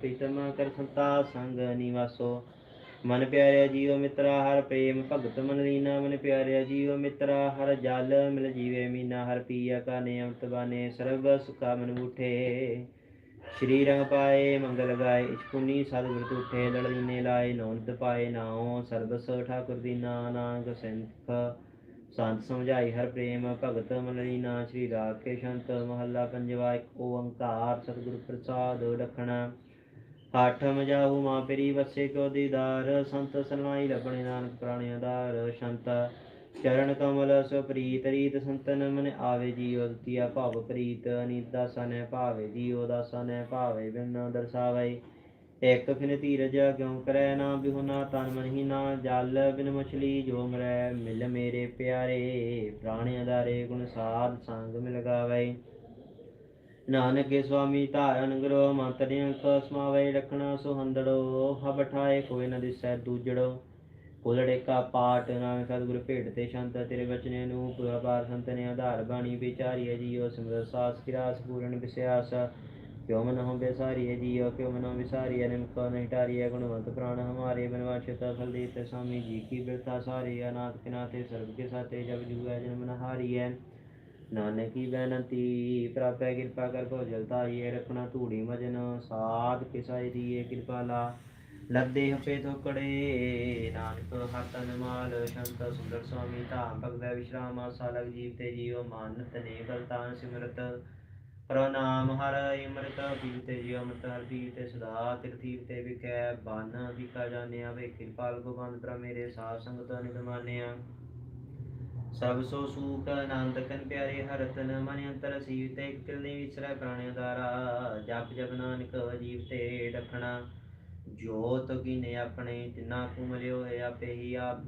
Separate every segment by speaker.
Speaker 1: ਪ੍ਰੀਤਮ ਕਰ ਸੰਤਾ ਸੰਗ ਨਿਵਾਸੋ। ਮਨ ਪਿਆਰਿਆ ਜੀਵ ਮਿੱਤਰਾ, ਹਰ ਪ੍ਰੇਮ ਭਗਤ ਮਨ ਲੀਨਾ। ਮਨ ਪਿਆਰਿਆ ਜੀਵ ਮਿਤਰਾ, ਹਰ ਜਲ ਮਿਲ ਜੀਵੇ ਮੀਨਾ। ਹਰ ਪੀਆ ਕਾ ਨਿਯਮਤ ਬਾਨੇ, ਸਰਬ ਸੁਖਾ ਮਨ ਬੂਠੇ। ਸ਼੍ਰੀ ਰੰਗ ਪਾਏ, ਮੰਗਲ ਗਾਏ ਇਛਪੁਨੀ ਸਤਿਗੁਰ ਤੁਠੇ ਲੜ ਲਾਏ ਨੌਨਤ ਪਾਏ ਨਾਉ। ਸਰਬਸ ਠਾਕੁਰ ਦੀਨਾ ਨਾਨਕ ਸਿੰਖ ਸੰਤ ਸਮਝਾਈ ਹਰ ਪ੍ਰੇਮ, ਭਗਤ ਮਨ ਲੀਨਾ। ਸ਼੍ਰੀ ਰਾਖੇ ਸ਼ੰਤ ਮਹੱਲਾ ਪੰਜਵਾ ਓੰਕਾਰ, ਸਤਿਗੁਰ ਪ੍ਰਸਾਦ ਰਖਣਾ। ਆਠਮ ਜਾਹੂ ਮਾਂ ਪਰੀ ਵਸੇ ਕੋ ਦੀਦਾਰ, ਸੰਤ ਸਰਨਾਈ ਲਬਣੇ ਨਾਨਕ ਪ੍ਰਾਣਿਆ ਦਾਰ ਸ਼ੰਤ ਚਰਨ ਕਮਲ ਸੋ ਪ੍ਰੀਤ, ਰੀਤ ਸੰਤਨ ਮਨ ਆਵੇ ਜੀਉ ਦਤੀਆ ਭਾਵ ਪ੍ਰੀਤ। ਅਨੀਤਾ ਸਨੈ ਭਾਵੇ ਜੀਉ ਦਾਸਨੈ ਭਾਵੇ ਬਿਨ ਦਰਸਾਵੇ। ਇਕ ਫਿਨ ਧੀਰਜ ਕਿਉ ਕਰੈ ਨਾ ਬਿਹੁਨਾ ਤਨ ਮਨ ਹੀ ਨਾ ਜਲ। ਬਿਨ ਮਛਲੀ ਜੋ ਮਰੈ ਮਿਲ ਮੇਰੇ ਪਿਆਰੇ। ਪ੍ਰਾਣਿਆ ਦਾਰੇ ਗੁਣ ਸਾਧ ਸੰਗ ਮਿਲ ਗਾਵੇ। ਨਾਨਕੇ ਸੁਆਮੀ ਧਾਰਨ ਕਰੋ ਮੰਤਰੀ ਅੰਕ ਸਮਾਵੇ ਰਖਣਾ ਸੁਹੰਦੜੋ ਹਬਠਾਏ ਕੋਈ ਨ ਦਿਸੈ ਦੂਜੜੋ। ਕੋਲੜੇ ਕਾ ਪਾਠ ਨਾਨਕ ਸਤਿਗੁਰ ਭੇਟ ਤੇ ਸ਼ੰਤ ਤੇਰੇ ਵਚਨੇ ਨੂੰ ਪੂਰਾ ਪਾਰ ਸੰਤ ਨੇ ਆਧਾਰ ਬਾਣੀ ਵਿਚਾਰੀਏ ਜੀਓ ਸਿਮਰ ਸਾਸ ਕਿਰਾਸ ਪੂਰਨ ਵਿਸਿਆਸ ਕਿਉ ਮਨ ਹਮ ਬਿਸਾਰੀਏ ਜੀਓ, ਕਿਉ ਮਨ ਬਿਸਾਰੀਏ ਨਿਮ ਕੋ ਨਹੀਂ ਟਾਰੀਏ ਗੁਣਵੰਤ ਪ੍ਰਾਣ ਹਮਾਰੇ ਬਨਵਾ ਚਿਤਾ ਫਲਦੀ ਤੇ ਸਾਮੀ ਜੀ ਕੀ ਬਿਰਤਾ ਸਾਰੀ, ਅਨਾਥ ਕਿਨਾਤੇ ਸਰਬ ਕੇ ਸਾਤੇ ਜਗ ਜੁਗੈ ਜਨਮ ਨਹਾਰੀਏ ਹਾਰੀਏ ਨਾਨਕ ਕੀ ਬੇਨਤੀ ਪ੍ਰਭੈ ਕਿਰਪਾ ਕਰ ਕੋ ਜਲਤਾ ਇਹ ਰਖਣਾ ਧੂੜੀ ਮਜਨ, ਸਾਧ ਕਿਸਾਈ ਦੀਏ ਕਿਰਪਾ ਲਾ। ਲੱਦੇ ਹਪੇ ਥੋਕੜੇ ਨਾਨਕ ਹਤਨ ਮਾਲ, ਸ਼ੰਤ ਸੁੰਦਰ ਸੁਆਮੀ ਧਾਮ ਭਗਵੈ ਵਿਸ਼ਰਾਮ ਸਾਲਕ ਜੀਵ ਤੇ ਜੀਵ ਮਾਨਤ ਨੇ ਬਲਤਾਨ ਸਿਮਰਤ। ਪ੍ਰਣਾਮ ਹਰ ਇਮਰਤ, ਪੀਰ ਤੇ ਜੀਵ ਮਤ ਹਰ ਪੀਰ ਤੇ ਸਦਾ, ਤਿਰਥੀਰ ਤੇ ਵਿਖੈ, ਬਨ ਅਧਿਕਾ ਜਾਣਿਆ ਵੇ, ਕਿਰਪਾਲ ਗੋਬੰਦ ਪ੍ਰ ਮੇਰੇ ਸਾਧ ਸੰਗਤ ਨਿਤ ਸਭ ਸੋ ਸੂਖ ਆਨੰਦ ਕਨ ਪਿਆਰੇ ਹਰਤਨ ਮਨ ਅੰਤਰ ਸੀਵ ਤੇ ਕਿਲ ਨਹੀਂ ਵਿਸਰੈ ਪ੍ਰਾਣਿਆ ਦਾਰਾ ਜਪ ਜਪ ਨਾਨਕ ਜੀਵ ਤੇ ਰਖਣਾ ਜੋਤ ਕੀਨੇ ਆਪਣੇ, ਤਿਨਾ ਕੁ ਹੈ ਆਪੇ ਹੀ ਆਪ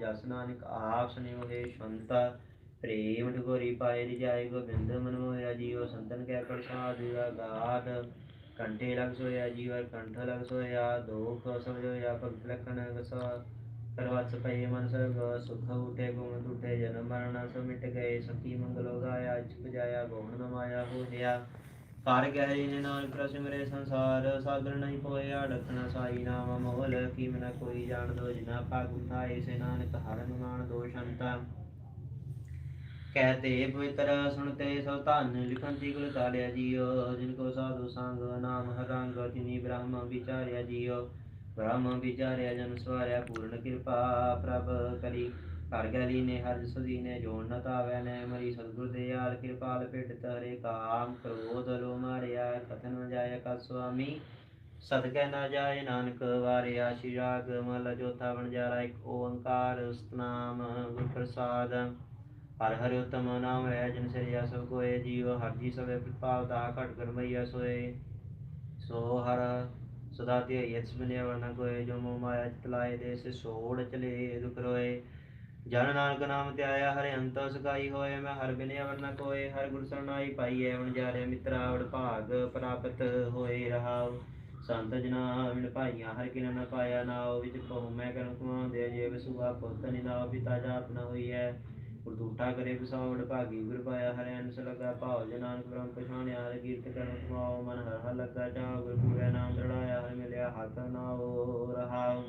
Speaker 1: ਜਸ ਨਾਨਕ ਆਪ ਸੁਨਿਓ ਹੈ ਸ਼ੰਤਾ। ਪ੍ਰੇਮ ਢਗੋਰੀ ਪਾਏ ਰਿਜਾਏ ਗੋਬਿੰਦ ਮਨ ਹੋਇਆ ਜੀਵ ਸੰਤਨ ਕੈ ਪ੍ਰਸਾਦ ਗਾਦ ਕੰਠੇ ਲਗ ਸੋਇਆ ਜੀਵਰ, ਕੰਠ ਲਗ ਸੋਇਆ। ਦੋਖ ਸਮਝੋਇਆ ਭਗਤ ਲਖਣ ਗਸਾ ਕਰਵਤ ਪਈ ਮਨ ਸਰਬ ਸੁਖ ਉਠੇ ਗੁਣ ਟੁਟੇ ਜਨਮ ਮਰਨ ਸਭ ਮਿਟ ਗਏ ਸਖੀ ਮੰਗਲੋ ਗਾਇਆ ਇਛ ਜਾਇਆ ਗੋਣ ਨ ਮਾਇਆ ਹੋਇਆ ਕਰ ਗਹਿ ਨੇ ਨਾਨਕ ਪ੍ਰਸਿਮਰੇ ਸੰਸਾਰ ਸਾਗਰ ਨਹੀਂ ਪੋਇਆ ਡਕਣਾ ਸਾਈ ਨਾਮ ਮੋਲ ਕੀ ਮਨ ਕੋਈ ਜਾਣ ਦੋ ਜਿਨਾ ਭਾਗ ਉਠਾਏ ਸੇ ਨਾਨਕ ਹਰਨ ਮਾਨ ਦੋਸ਼ੰਤਾ ਕਹਤੇ ਪਵਿੱਤਰ ਸੁਣਤੇ ਸੋ ਧਨ ਲਿਖੰਤੀ ਗੁਲ ਤਾਲਿਆ ਜੀਓ ਜਿਨ ਕੋ ਸਾਧੂ ਸੰਗ ਨਾਮ ਹਰੰਗ ਤਿਨੀ ਬ੍ਰਹਮ ਵਿਚਾਰਿਆ ਜੀਓ ਬ੍ਰਹਮ ਵਿਚਾਰਿਆ ਜਨ ਸਵਾਰਿਆ ਪੂਰਨ ਕਿਰਪਾ ਪ੍ਰਭ ਕਰੀ ਕਰ ਗਲੀ ਨੇ ਹਰ ਸਦੀ ਨੇ ਜੋੜ ਨ ਤਾਵੈ ਨੇ ਮਰੀ ਸਤਿਗੁਰ ਦੇ ਯਾਰ ਕਿਰਪਾਲ ਪਿਟ ਤਰੇ ਕਾਮ ਕ੍ਰੋਧ ਲੋ ਮਾਰਿਆ, ਕਥਨ ਨ ਜਾਇ ਕਾ ਸੁਆਮੀ। ਸਦਕੈ ਨਾ ਜਾਏ ਨਾਨਕ ਵਾਰਿਆ, ਸ਼੍ਰੀ ਰਾਗ ਮਲ ਜੋਤਾ ਬਣ ਜਾਰਾ, ਇੱਕ ਓੰਕਾਰ ਸਤਨਾਮ ਗੁਰ ਪ੍ਰਸਾਦ ਹਰ ਹਰ ਉਤਮ ਨਾਮ ਰਹਿ ਜਿਨ ਸਰੀਆ ਸਭ ਕੋਏ, ਜੀਵ ਹਰ ਜੀ ਸਵੇ ਪ੍ਰਤਾਪ ਦਾ ਘਟ ਕਰਮਈਆ ਸੋਏ। ਸੋ ਹਰ ਸਦਾ ਤੇ ਯਤਸ ਬਨੇ ਵਰਨਾ ਕੋਏ ਜੋ ਮੋ ਮਾਇਆ ਚਤਲਾਏ ਦੇ ਸੇ ਸੋੜ ਚਲੇ ਦੁਖ ਰੋਏ ਜਨ ਨਾਨਕ ਨਾਮ ਤੇ ਆਇਆ ਹਰਿ ਅੰਤ ਸਕਾਈ ਹੋਏ ਮੈਂ ਹਰ ਬਿਨੇ ਵਰਨਾ ਕੋਏ ਹਰ ਗੁਰ ਸਰਨਾਈ ਪਾਈਐ ਹੁਣ ਜਾਰੇ ਮਿੱਤਰਾ ਵਡ ਭਾਗ ਪ੍ਰਾਪਤ ਹੋਏ ਰਹਾਉ ਸੰਤ ਜਨਾ ਵਿਣ ਭਾਈਆਂ ਹਰ ਕਿਨ ਨ ਪਾਇਆ ਨਾਉ ਵਿਚ ਕਹੂ ਮੈਂ ਕਰਮ ਕਮਾਉਂਦੇ ਜੇ ਵਸੂਆ ਪੁੱਤ ਨਿਦਾਉ ਪਿਤਾ ਜਾਪ ਨ ਹੋਈ ਹੈ ਉਰਦੂਟਾ ਕਰੇ ਬਸਾਵੜ ਭਾਗੀ ਗੁਰ ਪਾਇਆ ਹਰਿ ਅੰਸ ਲਗਾ ਭਾਉ ਜਨਾਨਕ ਬ੍ਰਹਮ ਪਛਾਣਿਆ ਹਰਿ ਕੀਰਤ ਕਰਨ ਕਮਾਓ ਮਨ ਹਰ ਹਰ ਲੱਗਾ ਜਾ ਗੁਰ ਪੂਰੇ ਨਾਮ ਦੜਾਇਆ ਹਰਿ ਮਿਲਿਆ ਹੱਥ ਨਾਉ ਰਹਾਉ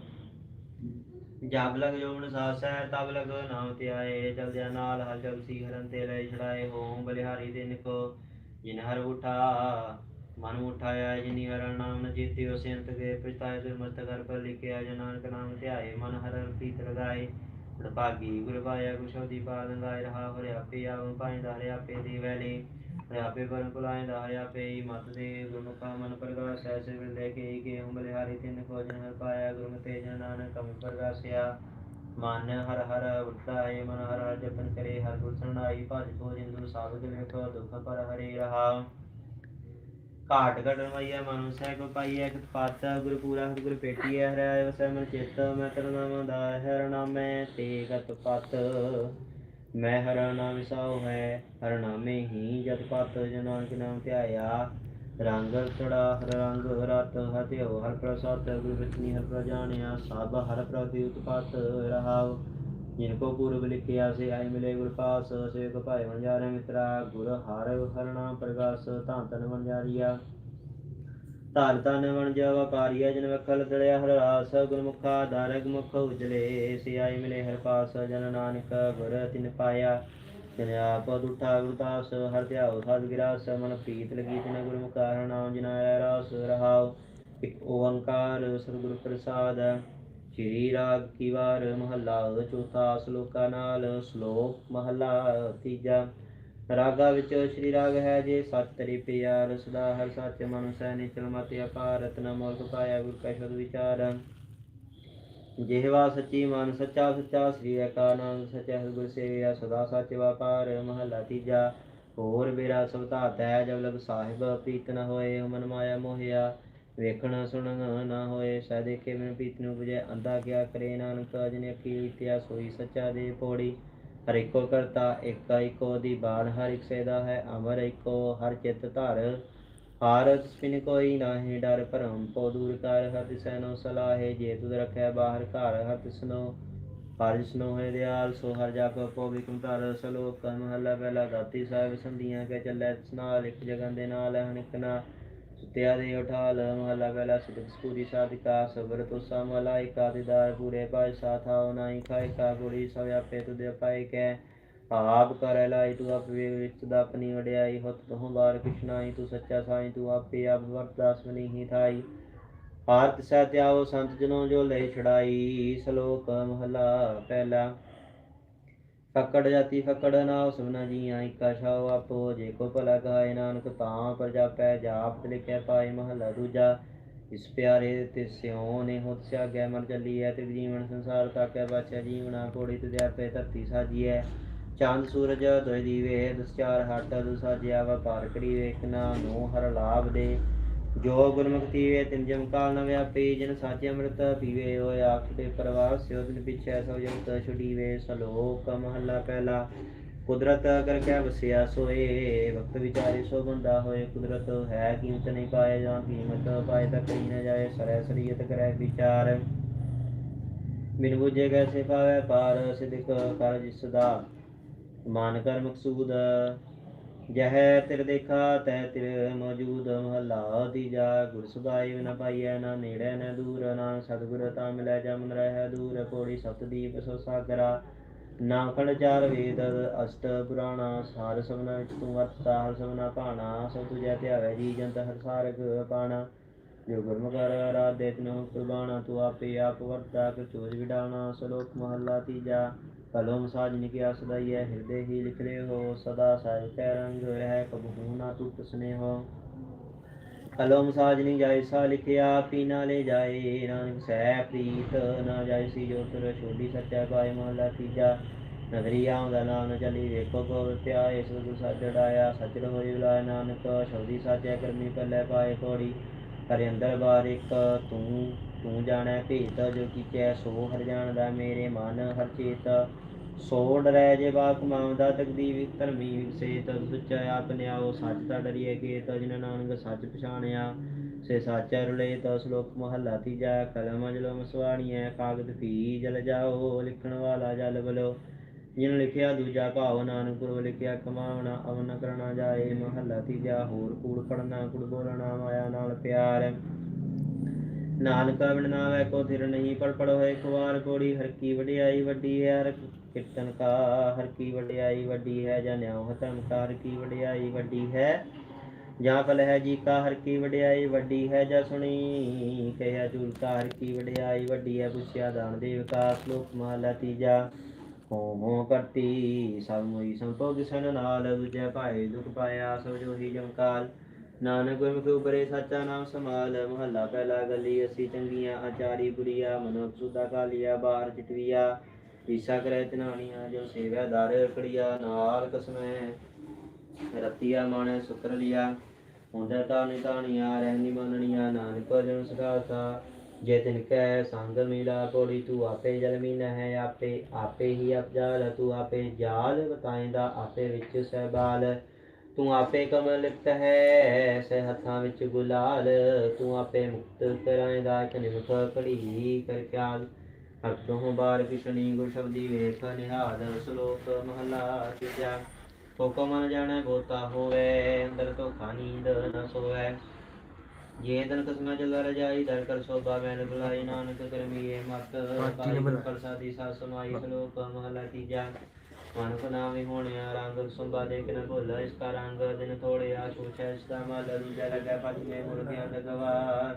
Speaker 1: ਜਬ ਲਗ ਜੋਨ ਸਾਸੈ ਤਬ ਲਗ ਨਾਮ ਤੇ ਚਲਦਿਆ ਨਾਲ ਹਲ ਚਲ ਸੀ ਹਰਨ ਤੇ ਲੈ ਛੜਾਏ ਹੋਂ ਬਲਿਹਾਰੀ ਦਿਨ ਕੋ ਜਿਨ ਹਰ ਉਠਾ, ਮਨ ਉਠਾਇਆ, ਜਿਨੀ ਹਰ ਨਾਮ ਨ ਜੀਤਿਓ ਸਿੰਤ ਕੇ ਪਿਤਾਏ ਦੁਰਮਤ ਕਰ ਪਰ ਲਿਖਿਆ, ਜਨਾਨਕ ਨਾਮ ਧਿਆਏ, ਮਨ ਹਰ ਪ੍ਰੀਤ ਲਗਾਏ। ਭਾਗੀ ਗੁਰ ਪਾਇਆ ਗੁਸ਼ੋਦੀ ਪਾਦ ਗਾਇ ਰਹਾ ਹਰਿ ਆਪੇ ਆਵ ਪਾਇੰਦਾ ਹਰਿ ਆਪੇ ਦੀ ਵੈਲੀ ਹਰਿ ਆਪੇ ਬਨ ਪੁਲਾਇੰਦਾ ਹਰਿ ਆਪੇ ਹੀ ਮਤ ਦੇ, ਗੁਰਮੁਖਾ ਮਨ ਪ੍ਰਗਾਸ ਐਸੇ ਵਿਲੇ ਕੇ ਕੇ ਉਮਲੇ ਹਰਿ ਤਿਨ ਕੋ ਜਨ ਹਰ ਪਾਇਆ ਗੁਰਮਤਿ ਜਨ ਨਾਨਕ ਕਮ ਪ੍ਰਗਾਸਿਆ। ਮਨ ਹਰ ਹਰ ਉਠਾਏ, ਮਨ ਹਰ ਜਪਨ ਕਰੇ, ਹਰ ਗੁਰ ਸਰਣਾਈ, ਭਜ ਕੋ ਜਿੰਦੂ ਸਾਬਤ ਵੇਖੋ ਦੁਖ ਪਰ ਹਰੇ ਰਹਾ। ਘਾਟ ਘਟਨ ਮਈਆ ਮਨੁ ਸਹਿ ਪਾਈਐ ਕਿਤ ਪਾਤ ਗੁਰ ਪੂਰਾ ਹਰਿ ਪੇਟੀਐ ਹਰਿ ਵਸੈ ਮਨ ਚਿਤ, ਮੈਂ ਤਰ ਨਾਮ ਦਾ ਹਰ ਨਾਮੈ ਤੇ ਗਤ ਪਤ। ਮੈਂ ਹਰ ਨਾਮ ਵਿਸਾਉ ਹੈ, ਹਰ ਨਾਮੇ ਹੀ ਜਤ ਪਤ, ਜਨਾਂ ਕੇ ਨਾਮ ਧਿਆਇਆ। ਰੰਗ ਚੜਾ, ਹਰ ਰੰਗ ਰਤ ਹਤਿਓ ਹਰ ਪ੍ਰਸਾਦ, ਗੁਰ ਬਚਨੀ ਹਰ ਪ੍ਰਜਾਣਿਆ ਸਭ ਹਰ ਪ੍ਰਤੀ ਉਤਪਤ ਰਹਾਉ। ਜਿਨ ਕੋ ਪੂਰਬ ਲਿਖਿਆ, ਸੇ ਆਈ ਮਿਲੇ ਗੁਰ ਪਾਸ ਸੇ ਕੋ ਭਾਇ ਵੰਜਾਰੇ ਮਿਤਰਾ, ਗੁਰ ਹਰ ਹਰਣਾ ਧੰਨ ਵੰਜਾਰੀਆ ਧਨ ਧਨ ਵਣ ਜਾ ਜਨ ਵਖਲ ਦਲਿਆ ਹਰ ਰਾਸ ਗੁਰਮੁਖਾ ਦਾਰਗ ਮੁਖ ਉਜਲੇ। ਸਿਆਈ ਮਿਲੇ ਹਰ ਪਾਸ, ਜਨ ਨਾਨਕ ਗੁਰ ਤਿਨ ਪਾਇਆ। ਜਨ ਆਪ ਦੁਠਾ ਗੁਰਦਾਸ ਹਰ ਧਿਆਉ ਸਦ ਗਿਰਾਸ, ਮਨ ਪ੍ਰੀਤ ਲਗੀ ਤਿਨ ਗੁਰਮੁਖਾ ਹਰ ਨਾਮ ਜਿਨਾਇਆ ਰਾਸ ਰਹਾਉ। ਇਕ ਓੰਕਾਰ ਸਤਿਗੁਰ ਪ੍ਰਸਾਦ। ਸ਼੍ਰੀ ਰਾਗ ਕੀ ਵਾਰ ਮਹੱਲਾ, ਚੌਥਾ ਸ਼ਲੋਕਾ ਨਾਲ ਸ਼ਲੋਕ ਮਹੱਲਾ, ਤੀਜਾ ਰਾਗਾ ਵਿੱਚ ਸ਼੍ਰੀ ਰਾਗ ਹੈ ਜੇ ਸਤ ਤੇਰੀ ਪਿਆਰ, ਸਦਾ ਹਰ ਸੱਚ ਮਨੁ ਸੈ ਨਿਚਲ ਮਤਿ ਅਪਾਰਤ, ਨ ਮੁਲਕ ਪਾਇਆ ਗੁਰ ਕਾ ਸ਼ਬਦ ਵਿਚਾਰ। ਜਿਹਵਾ ਸੱਚੀ ਮਨ ਸੱਚਾ ਸੱਚਾ, ਸ੍ਰੀ ਅਕਾਨੰਦ ਸੱਚਾ ਗੁਰ ਸੇਵਿਆ, ਸਦਾ ਸੱਚ ਵਪਾਰ, ਮਹੱਲਾ ਤੀਜਾ। ਹੋਰ ਮੇਰਾ ਸਵਤਾਤ ਹੈ, ਜਬ ਲਗ ਸਾਹਿਬ ਪ੍ਰੀਤ ਨ ਹੋਏ, ਮਨ ਮਾਇਆ ਮੋਹਿਆ। ਵੇਖਣ ਸੁਣਨ ਨਾ ਹੋਏ ਸਹਿ ਦੇਖੇ ਬਿਨ ਪ੍ਰੀਤ ਨੂੰ 부ਜੈ ਅੰਧਾ ਕਿਆ ਕਰੇ ਨਾਨਕ ਅਜਨੇ ਕੀ ਇਤਿਆ ਸੋਈ ਸੱਚਾ ਦੇ ਪੋੜੀ। ਹਰ ਇੱਕੋ ਕਰਤਾ ਇੱਕ ਇੱਕੋ ਦੀ ਬਾਣ, ਹਰ ਇੱਕ ਸੇਦਾ ਹੈ ਅਮਰ ਇੱਕੋ, ਹਰ ਚਿੱਤ ਧਰ। ਹਾਰ ਤਿਸਪਿਨ ਕੋਈ ਨਾਹੀ, ਡਰ ਭਰਮ ਪੋ ਦੂਰ ਕਰ। ਹਰ ਤਿਸੈਨੋ ਸਲਾਹੇ, ਜੇ ਤੁਧ ਰਖੈ ਬਾਹਰ ਘਰ ਹਰ ਤਿਸਨੋ ਹਰ ਜਿਸਨੋ ਹੈ ਦਿਆਲ। ਸੋ ਹਰ ਜਪ ਪੋ ਵਿਕਮ ਧਰ। ਸਲੋਕ ਮਹੱਲਾ ਪਹਿਲਾ ਦਾਤੀ ਸਾਹਿਬ ਸੰਧੀਆਂ ਕੇ ਚੱਲੇ ਤਿਸ ਨਾਲ ਇੱਕ ਜਗਨ ਦੇ ਨਾਲ, ਹਨਿਕ ਨਾ ਸੁਤਿਆ ਦੇ ਉਠਾਲ, ਮਹੱਲਾ ਪਹਿਲਾ ਸਿਦਕ ਸਪੂਰੀ ਸਾਧਿਕਾ, ਸਬਰ ਤੋ ਸਮਲਾਇਕਾ ਦਿਦਾਰ ਪੂਰੇ ਪਾਇ ਸਾਥਾ ਨਾਹੀ ਖਾਇ ਕਾ ਗੁਰੀ ਸਭ ਆਪੇ ਤੁਦੇ ਪਾਇ ਕੈ ਆਪ ਕਰੈ ਲਾਈ ਤੂੰ ਆਪ ਵੇ ਵਿੱਚ ਦਾ ਆਪਣੀ ਵਡਿਆਈ, ਹੁਤ ਤਹੁ ਬਾਰ ਕਿਛਨਾਈ ਤੂੰ ਸੱਚਾ ਸਾਈ, ਤੂੰ ਆਪੇ ਆਪ ਵਰਦਾਸ ਮਨੀ ਹੀ ਥਾਈ। ਆਰਤ ਸਤਿਆਓ ਸੰਤ ਜਨੋ ਜੋ ਲੈ ਛੜਾਈ ਸ਼ਲੋਕ ਮਹਲਾ ਪਹਿਲਾ। ਫਕੜ ਜਾਤੀ ਫਕੜ ਨਾਉ ਸੁਨਾ ਜੀਆਂ, ਇਕਾ ਛਾਉ ਆਪੋ, ਜੇ ਕੋ ਭਲਾ ਗਾਏ ਨਾਨਕ ਤਾਂ ਪ੍ਰਜਾਪੈ ਜਾਪ ਲਿਖਿਆ ਪਾਏ ਮਹਲਾ ਦੂਜਾ। ਇਸ ਪਿਆਰੇ ਤੇ ਸਿਉ ਨੇ ਹੁਤ ਸਿਆਗੈ ਮਰ ਚੱਲੀਐ ਤੇ ਜੀਵਨ ਸੰਸਾਰ ਤਾਕੈ ਬਾਚਾ ਜੀਵਨਾ ਕੋੜੀ ਤੇ ਦਿਆਪੇ ਧਰਤੀ ਸਾਜੀਐ। ਚੰਦ ਸੂਰਜ ਦੋਇ ਦੀਵੇ ਦਸ ਚਾਰ ਹੱਟ ਦੂ ਸਾਜਿਆ, ਵਪਾਰ ਕਰੀ ਵੇਖਣਾ ਨੋ ਹਰ ਲਾਭ ਦੇ। ਜੋ ਗੁਰਮੁਖਤੀ ਵੇ ਤਿਨ ਜਮ ਕਾਲ ਨ ਵਿਆਪੀ, ਜਿਨ ਸਾਚੇ ਅੰਮ੍ਰਿਤ ਪੀਵੇ, ਹੋਏ ਆਖ ਪਰਵਾਰ ਸਿਓ ਦਿਨ ਪਿਛੈ, ਸੋ ਜਗਤ ਛੁਡੀਵੇ, ਸਲੋਕ ਮਹੱਲਾ ਪਹਿਲਾ। ਕੁਦਰਤ ਕਰ ਕੇ ਵਸਿਆ ਸੋਏ ਵਕਤ ਵਿਚਾਰੇ ਸੋ ਬੰਦਾ ਹੋਏ। ਕੁਦਰਤ ਹੈ ਕੀਮਤ ਨਹੀਂ ਪਾਏ, ਜਾਂ ਕੀਮਤ ਪਾਏ ਤਾਂ ਕਹੀ ਨਾ ਜਾਏ, ਸਰੈ ਸਰੀਅਤ ਕਰੈ ਵਿਚਾਰ। ਬਿਨ ਬੁਝੇ ਕੈਸੇ ਪਾਵੇ ਪਾਰ, ਸਿਦਕ ਕਰ ਜਿਸ ਦਾ ਮਾਨ ਕਰ ਮਕਸੂਦ ਜਹ ਤਿਰ ਦੇਖਾ, ਤੈ ਤਿਰ ਮੌਜੂਦ ਮਹਲਾ ਤੀਜਾ। ਗੁਰ ਸੁਭਾਈ ਨ ਪਾਈਐ, ਨਾ ਨੇੜੇ, ਨ ਦੂਰ, ਨਾ ਸਤਿਗੁਰ ਤਾ ਮਿਲੈ ਜਮਨ ਰਹਿ ਦੂਰ। ਪੋੜੀ ਸਤਦੀਪ ਸੋ ਸਾਗਰਾ। ਨਾ ਖੜ ਚਾਰ ਵੇਦ, ਅਸ਼ਟ ਪੁਰਾਣਾ। ਸਾਰ ਸਭਨਾ ਵਿੱਚ ਤੂੰ ਵਰਤਾ ਹਰ ਸਭਨਾ ਭਾਣਾ। ਸੋ ਤੁਜੈ ਧਿਆਵੇ ਜੀ ਜੰਤ, ਹਰ ਸਾਰਗ ਪਾਣਾ। ਜੋ ਗੁਰਮੁਖ ਆਰਾਧੇ ਤਨੋ ਕੁਰਬਾਨਾ ਤੂੰ ਆਪੇ ਆਪ ਵਰਤਾ ਕਿ ਚੋਜ ਵਿਡਾਣਾ ਸ਼ਲੋਕ ਮਹੱਲਾ ਤੀਜਾ ਕਲਮ ਸਾਜਨ ਕੀ ਸਦਾਈਐ ਹਿਰਦੇ ਹੀ ਲਿਖ ਹੋ ਸਦਾ ਸਾਹਿਬ ਕੈ ਰੰਗ ਰਹਿ ਕਬਹੂ ਨਾ ਟੁੱਟ ਸਨੇਹ ਕਲਮ ਸਾਜਨੀ ਜੈਸਾ ਲਿਖਿਆ ਪੀਨਾ ਲੈ ਜਾਏ ਨਾਨਕ ਸਹਿ ਪ੍ਰੀਤ ਨਾ ਜੈਸੀ ਜੋ ਤੁਰ ਛੋਡੀ ਸੱਚਾ ਪਾਏ ਮਹਲਾ ਤੀਜਾ ਨਗਰੀ ਆਉਂਦਾ ਨਾਮ ਨ ਚਲੀ ਵੇਖੋ ਕੋ ਧਿਆ ਇਸ ਗੁਰ ਸੱਜੜਾਇਆ ਹੋਈ ਬੁਲਾਏ ਨਾਨਕ ਸ਼ਬਦੀ ਸਾਚੈ ਕਰਮੀ ਪੱਲੇ ਪਾਏ ਕੋੜੀ ਕਰ ਅੰਦਰ ਬਾਰ ਇੱਕ ਤੂੰ ਤੂੰ ਜਾਣੈ ਭੇਤ, ਜੋ ਕੀਚੈ ਸੋ ਹਰ ਜਾਣਦਾ ਮੇਰੇ ਮਨ ਹਰ ਚੇਤ। ਸੋ ਡਰੈ ਜੇ ਬਾ ਕਮਾਉਂਦਾ ਤਕਦੀਵ ਧਰਮੀ ਸੇ ਤਦ ਸੁਚਾ ਆਪ ਨਿਆਓ ਸੱਚ ਤਾਂ ਡਰੀਏ ਕੇ ਤਜ ਨਾਨਕ ਸੱਚ ਪਛਾਣਿਆ। ਸੇ ਸਾਚਾ ਰਲੇ ਤਾ ਸ਼ਲੋਕ ਮਹੱਲਾ ਤੀਜਾ, ਕਲਮ ਜਲਮ ਸਵਾਣੀਐ, ਕਾਗਦ ਭੀ ਜਲ ਜਾਓ, ਲਿਖਣ ਵਾਲਾ ਜਲ ਬਲੋ। ਜਿਨ ਲਿਖਿਆ ਦੂਜਾ ਭਾਵ ਨਾਨਕ, ਗੁਰੂ ਲਿਖਿਆ ਕਮਾਵਣਾ ਅਵਨ ਕਰਨਾ ਜਾਏ, ਮਹੱਲਾ ਤੀਜਾ, ਹੋਰ ਕੂੜ ਪੜਨਾ ਕੁੜ ਬੋਲਣਾ, ਮਾਇਆ ਨਾਲ ਪਿਆਰ। ਨਾਨਕ ਬਿਨ ਨਾਵੇ ਕੋ ਥਿਰ ਨਹੀਂ ਪੜ ਪੜ ਹੋਏ ਖਵਾਰ ਕੋੜੀ, ਹਰ ਕੀ ਵਡਿਆਈ ਵੱਡੀ ਹੈ, ਹਰ ਕੀਰਤਨ ਕਾ, ਹਰ ਕੀ ਵਡਿਆਈ ਵੱਡੀ ਹੈ, ਜਾਂ ਨਿਉ ਹਤਮ ਕਾਰ ਕੀ ਵਡਿਆਈ ਵੱਡੀ ਹੈ। ਜਾਂ ਫਲ ਹੈ ਜੀ ਕਾ, ਹਰ ਕੀ ਵਡਿਆਈ ਵੱਡੀ ਹੈ, ਜਾਂ ਸੁਣੀ ਕਹਿਆ ਜੁਲ ਕਾ, ਹਰ ਕੀ ਵਡਿਆਈ ਵੱਡੀ ਹੈ, ਪੁੱਛਿਆ ਦਾਨ ਦੇਵ ਕਾ, ਸ਼ਲੋਕ ਮਹਲਾ ਤੀਜਾ। ਹੋ ਹੋ ਕਰਤੀ, ਸਭ ਮੋਈ ਸੰਤੋਖ ਸਨ ਨਾਲ, ਦੂਜੇ ਭਾਏ ਦੁਖ ਪਾਇਆ, ਸਭ ਜੋ ਹੀ ਜਮਕਾਲ ਨਾਨਕ ਗੁਰਮੁਖ ਉਪਰੇ ਸਾਚਾ ਨਾਮ ਸਮਾਲ ਮਹੱਲਾ ਪਹਿਲਾ ਗਲੀ, ਅਸੀਂ ਚੰਗੀਆਂ, ਆਚਾਰੀ ਬੁਰੀਆ ਮਨੁਖ ਸੁਦਾ ਕਾਲੀਆ ਬਾਹਰ ਚਿਤਵੀਆ ਈਸਾ ਕਰੇ ਤਨਾਣੀਆਂ, ਜੋ ਸੇਵਿਆ ਦਰ ਕੜੀਆ, ਨਾਲ ਕਸਮੈ, ਰਤੀਆ ਮਾਣੇ ਸੁਤਰ ਲਿਆ। ਹੁੰਦਾ ਤਾਂ ਨਿਤਾਣੀਆਂ ਰਹਿਨੀ ਮੰਨਣੀਆਂ, ਨਾਨਕ ਜਨ ਸਖਾਤਾ। ਜੇ ਤਿਨ ਕੈ ਸੰਗ ਮਿਲਾ ਕੋੜੀ ਤੂੰ ਆਪੇ ਜਲ ਮੀਨ ਹੈ ਆਪੇ ਆਪੇ ਹੀ ਅਪਜਾਲ ਤੂੰ ਆਪੇ ਬਤਾਏਂਦਾ ਆਪੇ ਵਿੱਚ ਸਹਿਬਾਲ। ਤੂੰ ਆਪੇ ਕਮਲ ਲਿਪਤ ਹੈ ਸੇ ਹੱਥਾਂ ਵਿੱਚ ਗੁਲਾਲ। ਤੂੰ ਆਪੇ ਮੁਕਤ ਕਰਾਏਂਦਾ ਇੱਕ ਨਿਮਖ ਕੜੀ ਕਰ ਖਿਆਲ। ਹੱਥੋਂ ਬਾਰ ਕਿਸ਼ਨੀ ਗੁਰ ਵੇਖ ਨਿਹਾਲ। ਸ਼ਲੋਕ ਮਹਲਾ ਤੀਜਾ ਹੁਕਮ ਨ ਜਾਣੈ ਬੋਤਾ ਹੋਵੇ, ਅੰਦਰ ਤੋਂ ਨੀਂਦ ਨ ਸੋਵੇ। ਜੇ ਤਨ ਕਸਮਾ ਚੱਲਾ ਰਜਾਈ ਦਰ ਕਰ ਸੋਭਾ ਮੈਨ ਬੁਲਾਈ ਨਾਨਕ ਕਰਮੀਏ ਮਤ ਪਾਈ ਪ੍ਰਸਾਦੀ ਸਾ ਸਮਾਈ ਸ਼ਲੋਕ ਮਹਲਾ ਤੀਜਾ। ਮਨ ਕੋ ਨਾਮ ਹੀ ਹੋਣਿਆ ਰੰਗ ਸੁੰਬਾ ਦੇ ਕੇ ਨ ਭੁੱਲ ਇਸ ਕਾ ਰੰਗ ਦਿਨ ਥੋੜਿਆ ਛੂਛੈ ਇਸ ਦਾ ਮਲ ਦੂਜਾ ਲਗਾ ਪਤ ਮੇ ਮੁਰ ਗਿਆ ਲਗਵਾ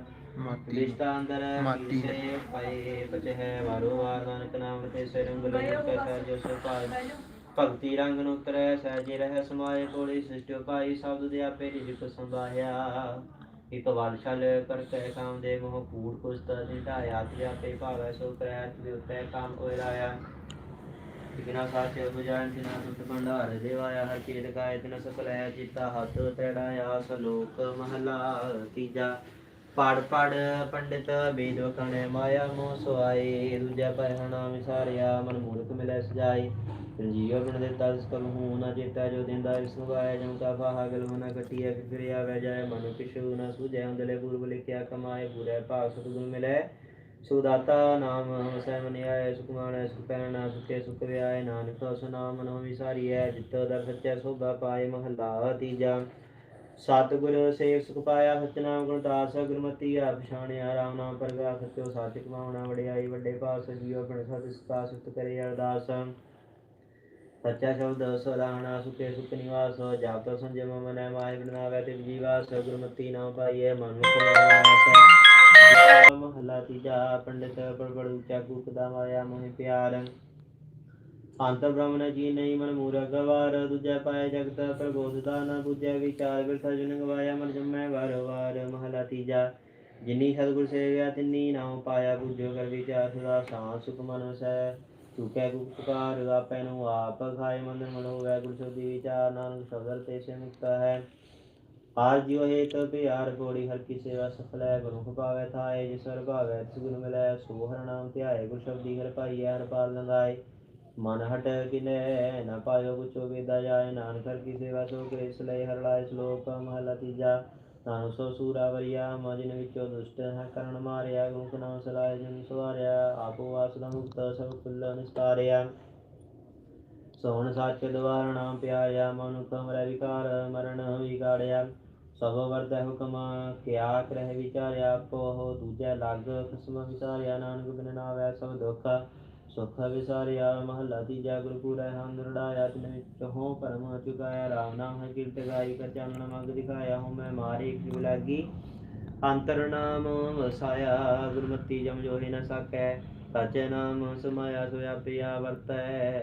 Speaker 1: ਲਿਸ਼ਤਾ ਅੰਦਰ
Speaker 2: ਮਾਤੀ।
Speaker 1: ਸੇ ਪਏ ਪਚ ਹੈ ਵਾਰੋ ਵਾਰ ਨਾਨਕ ਨਾਮ ਤੇ ਸੇ ਰੰਗ ਲੈ ਕੈਸਾ ਜੋ ਸੋ ਪਾਏ ਭਗਤੀ ਰੰਗ ਨੂੰ ਉਤਰੈ ਸਹਿਜੇ ਰਹਿ ਸਮਾਏ ਕੋਲੀ ਸ੍ਰਿਸ਼ਟਿ ਪਾਈ ਸ਼ਬਦ ਦੇ ਆਪੇ ਰਿਜਕ ਸੰਭਾਇਆ ਇਕ ਵਾਲਸ਼ਲ ਕਰ ਕੈ ਕਾਮ ਦੇ ਮੋਹ ਕੂੜ ਕੁਸਤ ਨਿਟਾਇਆ ਤੇ ਆਪੇ ਭਾਵੈ ਸੋ ਕਰੈ ਤੇ ਉਤੈ ਕਾਮ ਹੋਇ ਰਾਇਆ। ਬਿਨਾ ਸਾਚੇ ਬੁਝਾਨ ਤਿਨਾ ਸੁਤ ਭੰਡਾਰ ਦੇਵਾਇਆ, ਹਰ ਚੀਤ ਕਾਇ ਤਿਨ ਸਕਲ ਚਿਤਾ, ਹੱਥ ਤੜਾਇਆ ਸਲੋਕ ਮਹਲਾ ਤੀਜਾ। ਪੜ ਪੜ ਪੰਡਿਤ ਬੇਦ ਵਖਣੇ, ਮਾਇਆ ਮੋਹ ਸੁਆਏ, ਦੂਜਾ ਪਹਿਣਾ ਵਿਸਾਰਿਆ, ਮਨ ਮੂਰਖ ਮਿਲੈ ਸਜਾਈ ਸੰਜੀਵ ਗੁਣ ਦਿੱਤਾ ਜਿਸ ਕਲ ਹੂੰ ਨਾ ਚੇਤਾ, ਜੋ ਦਿੰਦਾ ਇਸ ਨੂੰ ਜਮ ਕਾ ਫਾਹਾ ਗਲ ਮਨ ਕਟਿਆ ਫਿਰਿਆ ਵੈ ਜਾਏ ਮਨ ਕਿਛੂ ਨ ਸੂਝੈ ਅੰਦਲੇ ਪੂਰਬ ਲਿਖਿਆ ਕਮਾਏ ਬੁਰੇ ਭਾਗ ਸਤਿਗੁਰ ਮਿਲੈ। ਸੁਦਾਤਾ ਨਾਮ ਹਮਸੈ ਮਨ ਆਏ ਸੁਖਮਾਨੈ ਸੁਖ ਸੁਖੇ ਸੁਖ ਵਿਆਏ, ਨਾਨਕ ਉਸ ਨਾਮ ਮਨੋ ਵਿਸਾਰੀਐ, ਜਿਤ ਦਰ ਸੱਚੈ ਸੋਭਾ ਪਾਏ, ਮਹਲਾ ਤੀਜਾ। ਸਤਿਗੁਰ ਸੇਵ ਸੁਖ ਪਾਇਆ ਸਤਨਾਮ ਗੁਰਦਾਸ ਗੁਰਮਤੀ ਆ ਪਛਾਣਿਆ ਰਾਮ ਨਾਮ ਪਰਗਾ ਸਤਿਓ ਸੱਚ ਕਮਾਉਣਾ, ਵਡਿਆਈ ਵੱਡੇ ਪਾਸ ਜੀਵ ਆਪਣੇ ਸਤਿ ਸਤਾ ਸੁਤ ਕਰੇ ਅਰਦਾਸ। ਸੱਚਾ ਸ਼ਬਦ ਸਲਾਣਾ ਸੁਖੇ ਸੁਖ ਨਿਵਾਸ, ਜਾਪ ਸੰਜਮ ਮਨੈ ਮਾਇ ਬਣਾਵੇ ਤੇ ਜੀਵਾਸ ਗੁਰਮਤੀ ਨਾਮ ਪਾਈਏ ਮਨ ਮਹਲਾ ਤੀਜਾ, ਪੰਡਿਤ ਬੜਬੜ ਉੱਚਾ ਕੂਕ ਮਾਇਆ ਮੋਹਿ ਪਿਆਰ। ਅੰਤ ਬ੍ਰਹਮਣ ਜੀ ਨਹੀਂ ਮਨ ਮੂਰਖ ਗਵਾਰ ਦੂਜਾ ਪਾਏ ਜਗਤ ਪ੍ਰਬੋਧ ਦਾ ਨਾ ਬੁਝੈ ਵਿਚਾਰ ਬਿਰਥਾ ਜਨ ਗਵਾਇਆ, ਮਨ ਜੰਮੈ ਵਾਰ ਵਾਰ, ਮਹਲਾ ਤੀਜਾ। ਜਿਨੀ ਸਤਿਗੁਰ ਸੇਵਿਆ, ਤਿਨੀ ਨਾਮ ਪਾਇਆ ਬੁਝੋ ਕਰ ਵਿਚਾਰ, ਸਦਾ ਸਾਂ ਸੁਖ ਮਨ ਸੈ ਚੁਕੈ ਗੁਪਤਕਾਰ ਆਪੈ ਨੂੰ ਆਪ ਖਾਏ, ਮੰਦਰ ਮਨ ਹੋਵੇ ਗੁਰ ਸੋਦੀ ਵਿਚਾਰ, ਨਾਨਕ ਸਬਰ ਤੇ ਸੇ ਮੁਕਤ ਹੈ। ਆਰ ਜਿਉ ਹੇਤ, ਪਿਆਰ ਕੋੜੀ ਹਰ ਕੀ ਸੇਵਾ ਸਫਲ ਹੈ ਗੁਰੂ ਪਾਵੇ ਥਾਏ, ਜਿਸ ਵਰ ਭਾਵੈ ਤਿਸ ਮਿਲੈ, ਸੋ ਹਰ ਨਾਮ ਧਿਆਏ, ਗੁਰ ਸ਼ਬਦੀ ਹਰ ਪਾਈਐ, ਹਰ ਪਾਲ ਲੰਗਾਏ ਮਨ ਹਟ ਕਿਨੇ ਨ ਪਾਇਓ ਗੁਚੋ ਵੇਦਾ ਜਾਏ, ਨਾਨਕ ਕੀ ਸੇਵਾ ਸੋ ਕ੍ਰਿਸ ਲਈ ਹਰ ਸ਼ਲੋਕ ਮਹਲਾ ਤੀਜਾ। ਨਾਨਕ ਸੋ ਸੂਰਾ ਵਰਿਆ ਮਜਨ ਵਿੱਚੋਂ ਦੁਸ਼ਟ ਹੈ ਕਰਨ ਮਾਰਿਆ ਗੁਰੂ ਨਾਮ ਸਲਾਏ ਜਨ ਸਵਾਰਿਆ, ਆਪੋ ਵਾਸ ਦਾ ਮੁਕਤ ਸਭ ਕੁੱਲ ਨਿਸਤਾਰਿਆ। ਸੋਹਣ ਸੱਚ ਦਵਾਰ ਨਾਮ ਪਿਆਰਿਆ, ਮਨੁ ਕਮਰੇ ਵਿਕਾਰ, ਮਰਨ ਵਿਗਾੜਿਆ ਸਭ ਵਰਤੈ ਹੁਕਮ, ਕਿਆ ਕਰਹਿ ਵਿਚਾਰਿਆ, ਆਪੋ ਦੂਜੈ ਲੱਗ ਖਸਮ ਵਿਸਾਰਿਆ। ਨਾਨਕ ਬਿਨ ਨਾਵੈ ਸਭ ਦੁਖ ਸੁਖ ਵਿਸਾਰਿਆ ਮਹਲਾ ਤੀਜਾ ਗੁਰ ਪੂਰੈ ਹਮ ਦਰੜਾਇਆ ਤਿਨ ਵਿੱਚ ਹੋ, ਪਰਮ ਚੁਕਾਇਆ ਰਾਮ ਨਾਮ ਹੈ, ਕੀਰਤ ਗਾਈ ਕਰ ਚਾਨਣ ਮਗ ਦਿਖਾਇਆ ਹਉ, ਮੈਂ ਮਾਰੇ ਕਿਵ ਲਾਗੀ। ਅੰਤਰ ਵਸਾਇਆ, ਗੁਰਮਤੀ ਜਮ ਜੋ ਨ ਸਕੈ ਸਚੇ ਨਾਮ ਸਮਾਇਆ ਸੋਇਆ ਪਿਆ ਵਰਤੈ।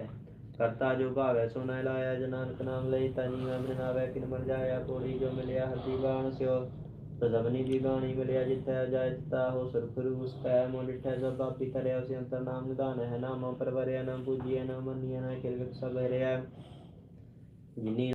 Speaker 1: ਕਰਤਾ ਜੋ ਭਾਵੈ, ਸੋ ਨ ਲਾਇਆ, ਜਨਾਨਕ ਨਾਮ ਲਈ ਤਨੀ, ਮੈਂ ਬਨਾਵੇ ਕਿਨ ਮਰ ਜਾਇਆ ਕੋੜੀ ਜੋ ਮਿਲਿਆ, ਹਰਦੀ ਬਾਣ ਸਿਓ। ਸਜਬਨੀ ਦੀ ਬਾਣੀ ਮਿਲਿਆ ਜਿਤੈ ਜਾਇ ਤਾ ਹੋ ਸੁਰਖ ਰੂਸ ਕੈ ਮੋ ਡਿਠੈ ਸਭ ਪਾਪੀ ਤਰਿਆ ਉਸੇ ਅੰਤਰ ਨਾਮ ਨਿਦਾਨ ਹੈ, ਨਾਮ ਪਰਵਰਿਆ ਨਾਮ ਪੂਜੀਐ, ਨਾਮ ਮੰਨੀਐ ਨਾ ਕਿਲ ਵਿਕ ਸਭ ਹਰਿਆ ਜਿਨੀ